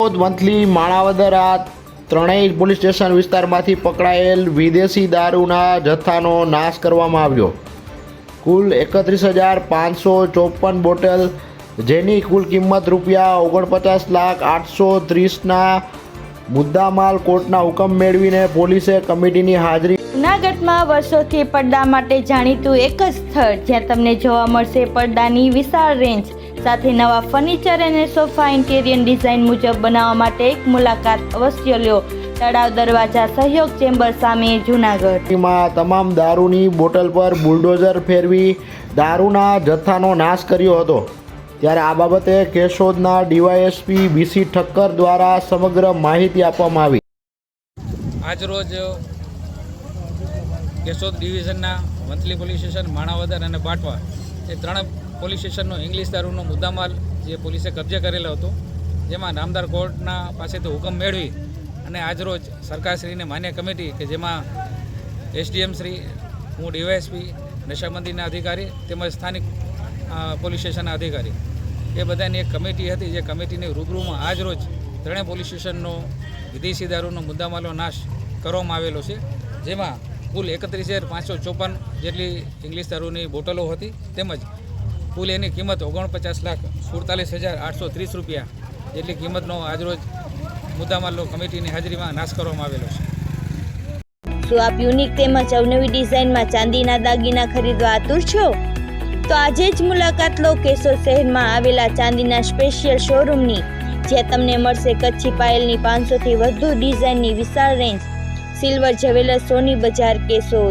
Monthly Manavadar ત્રણેય police station વિસ્તારમાંથી પકડાયેલ વિદેશી દારૂના જથ્થાનો નાશ કરવામાં આવ્યો. કુલ એકત્રીસ હજાર પાંચસો ચોપન બોટલ, જેની કુલ કિંમત રૂપિયા ઓગણપચાસ લાખ આઠસો ત્રીસના મુદ્દામાલ કોર્ટના હુકમ મેળવીને પોલીસે કમિટીની હાજરી જૂનાગઢમાં વર્ષોથી પડદા માટે જાણીતું એક જ સ્થળ જ્યાં તમને જોવા મળશે પડદાની વિશાળ રેન્જ. સાથે નવા ફર્નિચર અને સોફા ઇન્ટેરિયર ડિઝાઇન મુજબ બનાવવા માટે એક મુલાકાત અવશ્ય લ્યો તળાવ દરવાજા સહયોગ ચેમ્બર સામે જૂનાગઢમાં તમામ દારૂની બોટલ પર બુલડોઝર ફેરવી દારૂના જથ્થાનો નાશ કર્યો હતો. ત્યારે આ બાબતે કેશોદના ડીવાયએસપી બીસી ઠક્કર દ્વારા સમગ્ર માહિતી આપવામાં આવી. આજરોજ કેશોદ ડિવિઝનના મંથલી પોલીસ સ્ટેશન માણાવદર અને બાટવા એ ત્રણ પોલીસ સ્ટેશનનો ઇંગ્લિશ દારૂનો મુદ્દામાલ જે પોલીસે કબજે કરેલો હતો, જેમાં નામદાર કોર્ટના પાસેથી હુકમ મેળવી અને આજરોજ સરકારશ્રીને માન્ય કમિટી કે જેમાં એસડીએમ શ્રી, હું ડીવાયએસપી નશાબંધીના અધિકારી તેમજ સ્થાનિક પોલીસ સ્ટેશનના અધિકારી. એ બધાની એક કમિટી હતી, જે કમિટીની રૂબરૂમાં આજરોજ ત્રણેય પોલીસ સ્ટેશનનો વિદેશી દારૂનો મુદ્દામાલનો નાશ કરવામાં આવેલો છે, જેમાં કુલ એકત્રીસ હજાર પાંચસો ચોપન જેટલી ઇંગ્લિશ દારૂની બોટલો હતી, તેમજ કુલ એની કિંમત ઓગણપચાસ લાખ સુડતાલીસ હજાર આઠસો ત્રીસ રૂપિયા જેટલી કિંમતનો આજરોજ મુદ્દામાલ કમિટીની હાજરીમાં નાશ કરવામાં આવેલો છે. શું આપ યુનિક તેમજ અવનવી ડિઝાઇનમાં ચાંદીના દાગીના ખરીદવા આતુર છો? તો આજે જ મુલાકાત લો કેશોર શહેરમાં આવેલા ચાંદીના સ્પેશિયલ શોરૂમની જ્યાં તમને મળશે કચ્છી પાયલની પાંચસોથી વધુ ડિઝાઇનની વિશાળ રેન્જ સિલ્વર જ્વેલર્સ સોની બજાર કેશોદ.